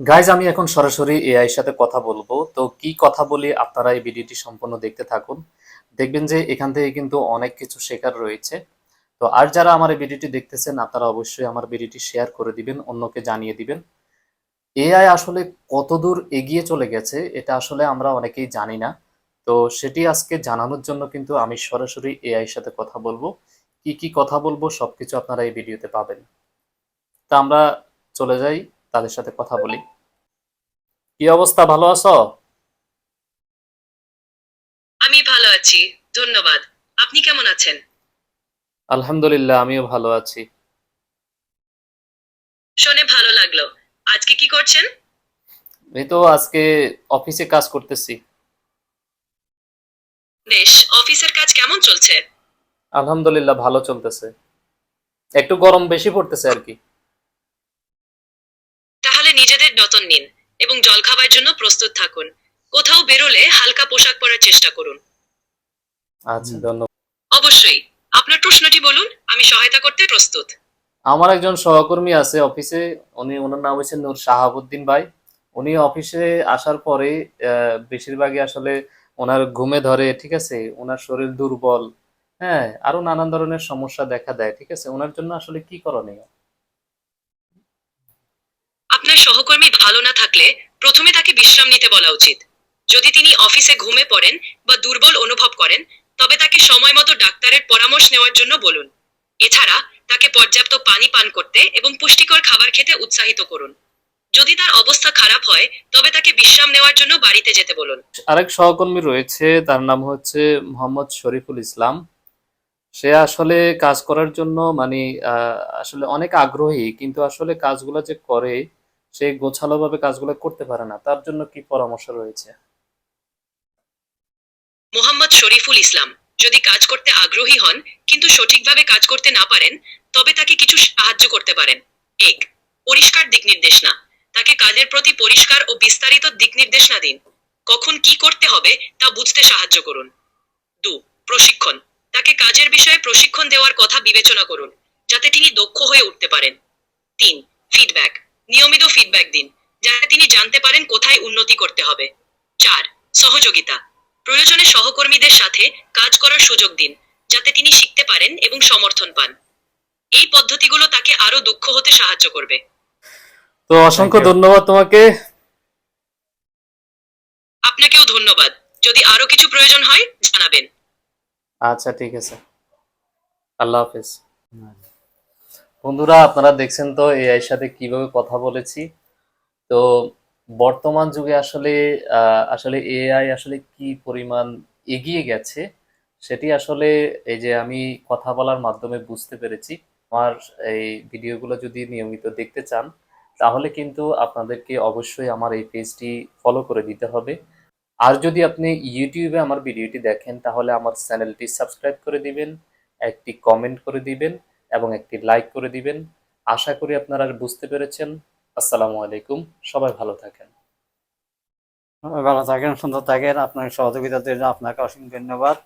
Guys আমি এখন সরাসরি এআই সাথে কথা বলব। তো কি কথা বলি আপনারা এই ভিডিওটি সম্পূর্ণ দেখতে থাকুন। দেখবেন যে এখান থেকে কিন্তু অনেক কিছু শেখার রয়েছে। তো আর যারা আমার এই ভিডিওটি দেখতেছেন, আপনারা অবশ্যই আমার ভিডিওটি শেয়ার করে দিবেন, অন্যকে জানিয়ে দিবেন। এআই আসলে কতদূর এগিয়ে চলে গেছে, এটা আসলে আমরা অনেকেই জানি না। তো সেটি আজকে জানানোর জন্য কিন্তু আমি সরাসরি এআই সাথে কথা বলব। কি কি কথা বলব, সবকিছু আপনারা এই ভিডিওতে পাবেন। তা আমরা চলে যাই। তাদের সাথে কথা বলি। কি অবস্থা? ভালো আছো? আমি ভালো আছি। ধন্যবাদ। আপনি কেমন আছেন? আলহামদুলিল্লাহ আমিও ভালো আছি। শুনে ভালো লাগল। আজকে কি করছেন? এই তো আজকে অফিসে কাজ করতেছি। বেশ অফিসের কাজ কেমন চলছে? আলহামদুলিল্লাহ ভালো চলতেছে। একটু গরম বেশি পড়তেছে আর কি। যতন নিন এবং জলখাবার জন্য প্রস্তুত থাকুন। কোথাও বেরোলে হালকা পোশাক পরার চেষ্টা করুন। আচ্ছা ধন্যবাদ। অবশ্যই আপনার প্রশ্নটি বলুন আমি সহায়তা করতে প্রস্তুত। আমার একজন সহকর্মী আছে অফিসে উনি ওনার নাম হচ্ছে নূর শাহাবুদ্দিন ভাই। উনি অফিসে আসার পরে বেশিরভাগই আসলে ওনার ঘুমে ধরে ঠিক আছে? ওনার শরীর দুর্বল হ্যাঁ? আরও নানান ধরনের সমস্যা দেখা দেয় ঠিক আছে? ওনার জন্য আসলে কি করণীয়? আপনার সহকর্মী ভালো না থাকলে প্রথমে তাকে বিশ্রাম নিতে বলা উচিত। যদি তিনি অফিসে ঘুমে পড়েন বা দুর্বল অনুভব করেন, তবে তাকে সময় মতো ডাক্তারের পরামর্শ নেওয়ার জন্য বলুন। এছাড়া তাকে পর্যাপ্ত পানি পান করতে এবং পুষ্টিকর খাবার খেতে উৎসাহিত করুন। যদি তার অবস্থা খারাপ হয়, তবে তাকে বিশ্রাম নেওয়ার জন্য বাড়িতে যেতে বলুন। আরেক সহকর্মী রয়েছে, তার নাম হচ্ছে মোহাম্মদ শরীফুল ইসলাম। সে আসলে কাজ করার জন্য মানে আসলে অনেক আগ্রহী, কিন্তু আসলে কাজগুলো যে করে সে গোছালোভাবে কাজগুলো করতে পারে না। তার জন্য কি পরামর্শ রয়েছে? মোহাম্মদ শরীফুল ইসলাম, যদি কাজ করতে আগ্রহী হন, কিন্তু সঠিকভাবে কাজ করতে না পারেন, তবে তাকে কিছু সাহায্য করতে পারেন। এক, পরিষ্কার দিক নির্দেশনা। তাকে কাজের প্রতি পরিষ্কার ও বিস্তারিত দিক নির্দেশনা দিন। কখন কি করতে হবে, তা বুঝতে সাহায্য করুন। দু, প্রশিক্ষণ। তাকে কাজের বিষয়ে প্রশিক্ষণ দেওয়ার কথা বিবেচনা করুন, যাতে তিনি দক্ষ হয়ে উঠতে পারেন। তিন ফিডব্যাক নিয়মিত ফিডব্যাক দিন যাতে তিনি জানতে পারেন কোথায় উন্নতি করতে হবে। চার সহযোগিতা। প্রয়োজনে সহকর্মীদের সাথে কাজ করার সুযোগ দিন যাতে তিনি শিখতে পারেন এবং সমর্থন পান। এই পদ্ধতিগুলো তাকে আরও দক্ষ হতে সাহায্য করবে। তো অসংখ্য ধন্যবাদ তোমাকে। আপনাকেও ধন্যবাদ। যদি আরও কিছু প্রয়োজন হয় জানাবেন। আচ্ছা ঠিক আছে। আল্লাহ হাফেজ। বন্ধুরা, আপনারা দেখছেন তো এআই সাথে কীভাবে কথা বলেছি। তো বর্তমান যুগে আসলে আসলে এআই আসলে কি পরিমাণ এগিয়ে গেছে, সেটি আসলে এই যে আমি কথা বলার মাধ্যমে বুঝতে পেরেছি। আমার এই ভিডিওগুলো যদি নিয়মিত দেখতে চান, তাহলে কিন্তু আপনাদেরকে অবশ্যই আমার এই পেজটি ফলো করে দিতে হবে। আর যদি আপনি ইউটিউবে আমার ভিডিওটি দেখেন, তাহলে আমার চ্যানেলটি সাবস্ক্রাইব করে দিবেন, একটি কমেন্ট করে দিবেন এবং একটি লাইক করে দিবেন। আশা করি আপনারা বুঝতে পেরেছেন। আসসালামু আলাইকুম। সবাই ভালো থাকেন। ভালো থাকেন, সুন্দর থাকেন। আপনার সহযোগিতার জন্য আপনাকে অসংখ্য ধন্যবাদ।